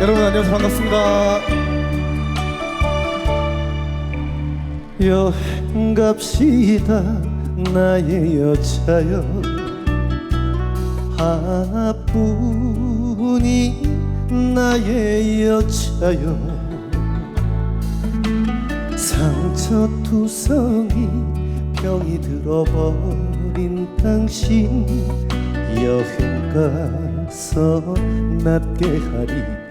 여러분 안녕하세요 반갑습니다. 여행 갑시다 나의 여자여. 하나뿐이 나의 여자여. 상처 투성이 병이 들어버린 당신 여행 가서 낫게 하리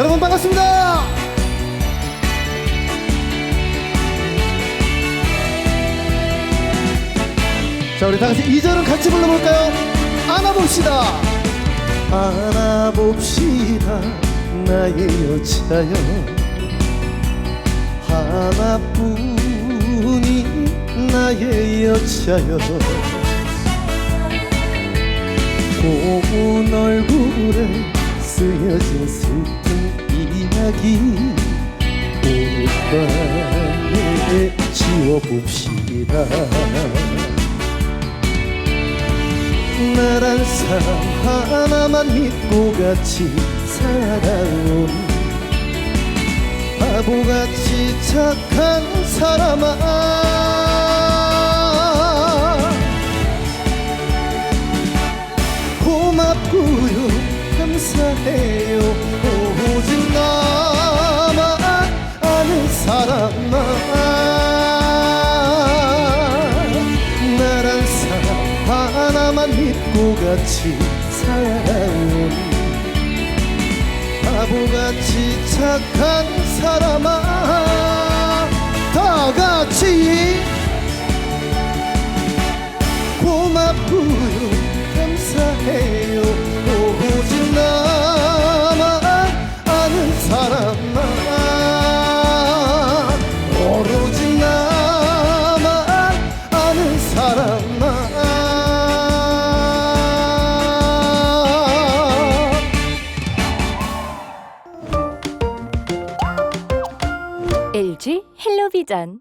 여러분 반갑습니다. 자 우리 다 같이 2절은 같이 불러볼까요? 안아봅시다. 안아봅시다 나의 여자여 하나뿐이 나의 여자여 고운 얼굴에 쓰여진 슬픈 이야기 오랜만에 지워봅시다. 나란 사람 하나만 믿고 같이 살아온 바보같이 착한 사람아. 고맙고요. 감사해요 하나만 믿고 같이 살아온 바보같이 착한 사람아 다 같이 고맙고요. 감사해 헬로비전